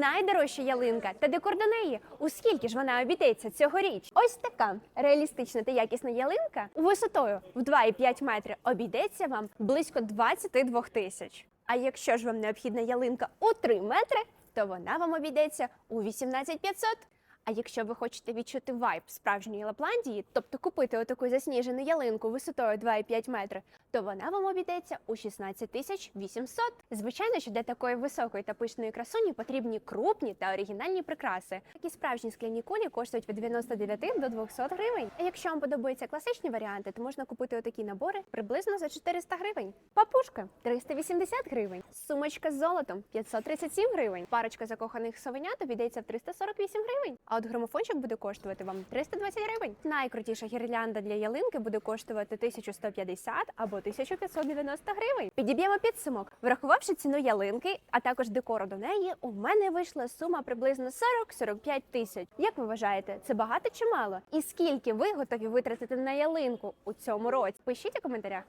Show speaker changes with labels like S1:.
S1: найдорожча ялинка та декор до неї. У скільки ж вона обійдеться цьогоріч? Ось така реалістична та якісна ялинка висотою в 2,5 метри обійдеться вам близько 22 тисяч. А якщо ж вам необхідна ялинка у 3 метри, то вона вам обійдеться у 18 500. А якщо ви хочете відчути вайб справжньої Лапландії, тобто купити отаку засніжену ялинку висотою 2,5 метри, то вона вам обійдеться у 16 тисяч 800. Звичайно, що для такої високої та пишної красуні потрібні крупні та оригінальні прикраси. Такі справжні скляні кулі коштують від 99 до 200 гривень. А якщо вам подобаються класичні варіанти, то можна купити отакі набори приблизно за 400 гривень. Папушка 380 гривень, сумочка з золотом 537 гривень, парочка закоханих совенят обійдеться в 348 гривень. А от грамофончик буде коштувати вам 320 гривень. Найкрутіша гірлянда для ялинки буде коштувати 1150 або 1590 гривень. Підіб'ємо підсумок. Врахувавши ціну ялинки, а також декору до неї, у мене вийшла сума приблизно 40-45 тисяч. Як ви вважаєте, це багато чи мало? І скільки ви готові витратити на ялинку у цьому році? Пишіть у коментарях.